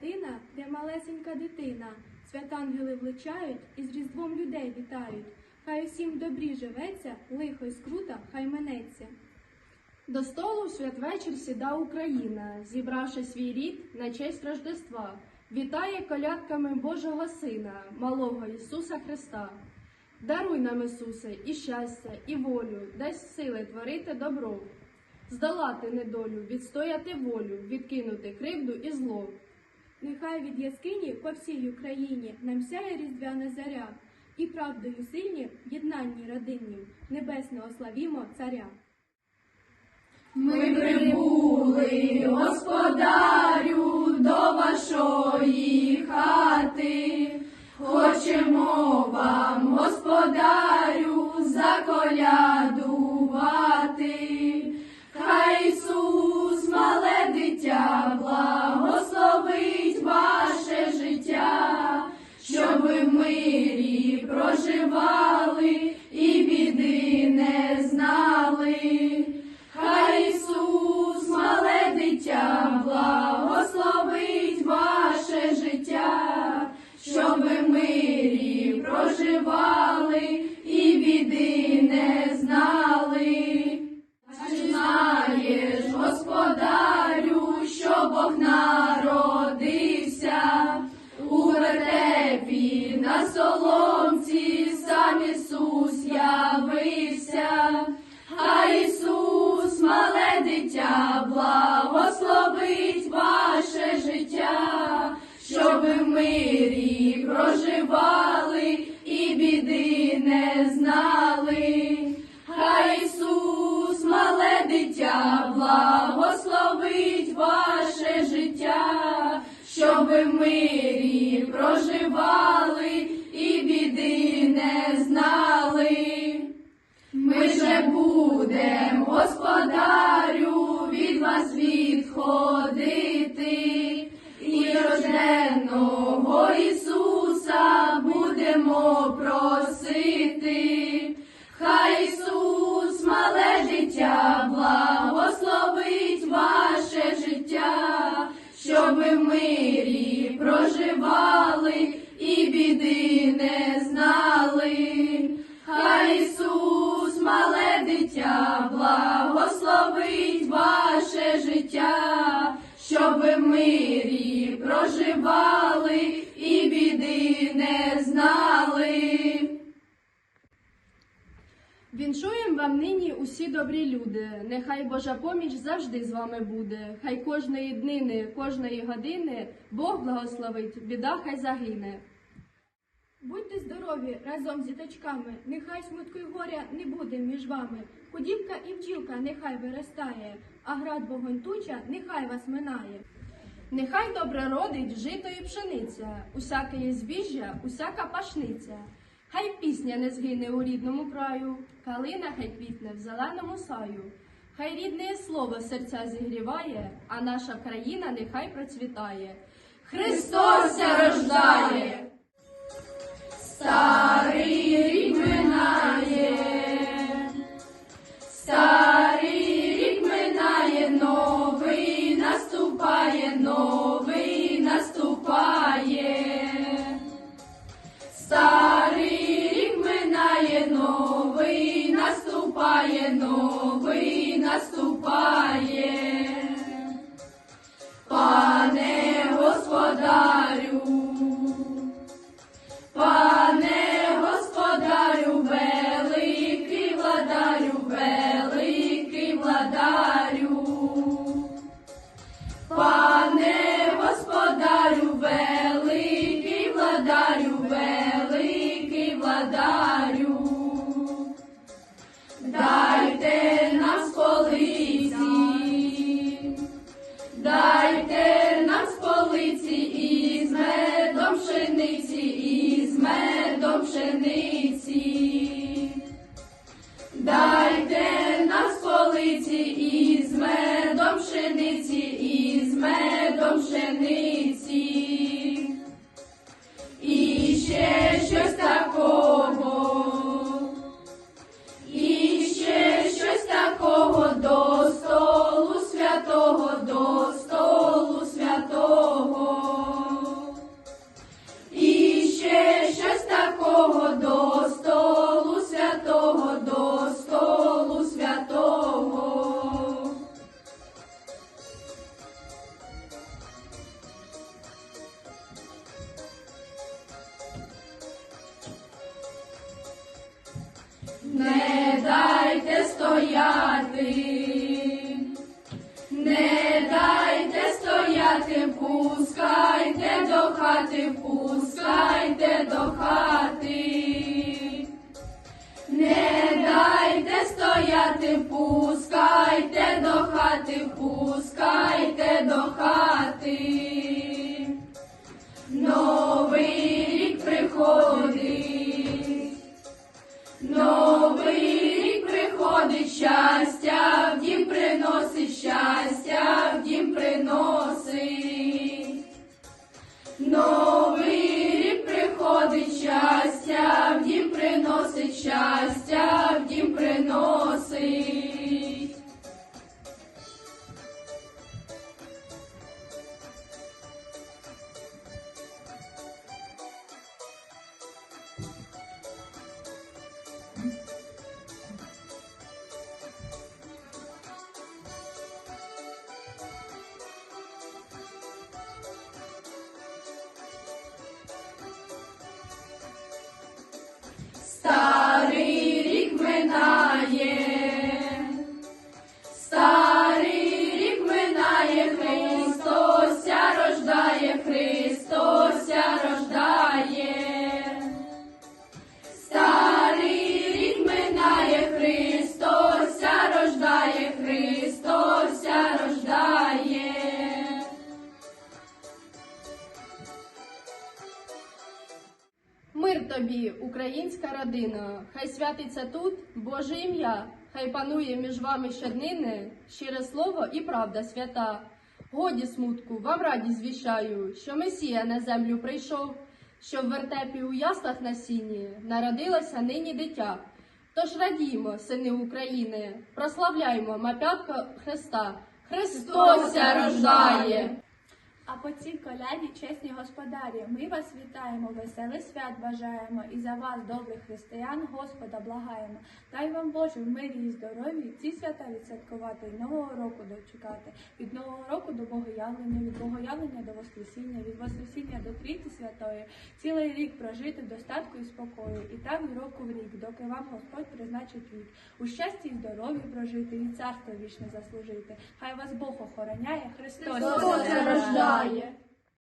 хатина, де малесенька дитина. Святангели влучають і з різдвом людей вітають. Хай усім добрі живеться, лихо й скрута, хай минеться. До столу святвечір сіда Україна, зібравши свій рід на честь Рождества, вітає колядками Божого Сина, малого Ісуса Христа. Даруй нам, Ісусе, і щастя, і волю, дасть сили творити добро, здолати недолю, відстояти волю, відкинути кривду і зло. Нехай від яскині по всій Україні нам сяє різдвяна заря, і правдою сильні, в єднанні родиннім, небесного славімо царя. Ми прибули, господарю, до вашої хати. Хочемо вам, господарю, мирі проживали і біди не знали. Хай Ісус, мале дитя, благословить ваше життя, щоб ви мирі проживали і біди не знали. Ми же будем, господарю, від вас відходити, щоб ви в мирі проживали і біди не Віншуєм вам нині усі добрі люди. Нехай Божа поміч завжди з вами буде. Хай кожної днини, кожної години Бог благословить, біда хай загине. Будьте здорові разом з діточками, нехай смутку й горя не буде між вами. Худівка і бджілка нехай виростає, а град вогонь туча нехай вас минає. Нехай добре родить жито і пшениця, усяке є збіжжя, усяка пашниця. Хай пісня не згине у рідному краю, калина хай квітне в зеленому саю. Хай рідне слово серця зігріває, а наша країна нехай процвітає. Христос рождає, старий рік наступає, новий наступає. дайте стояти, не дайте стояти, пускайте до хати, пускайте до хати, не дайте стояти, пускайте до хати, пускайте до хати. Українська родина, хай святиться тут Боже ім'я, хай панує між вами щоднини, щире слово і правда свята. Годі смутку, вам радість звіщаю, що Месія на землю прийшов, що в вертепі у яслах на сіні народилося нині дитя. Тож радімо, сини України, прославляймо мапятка Христа. Христося рождає! А по цій коляді, чесні господарі, ми вас вітаємо, веселий свят бажаємо і за вас, добрих християн, Господа благаємо. Дай вам Боже в мирі і здоров'ї ці свята відсвяткувати і нового року дочекати. Від нового року до Богоявлення, від Богоявлення до Воскресіння, від Воскресіння до Трійці Святої, цілий рік прожити в достатку і спокою, і так з року в рік, доки вам Господь призначить вік. У щасті і здоров'ї прожити і царство вічне заслужити. Хай вас Бог охороняє, Христос Христос рождає!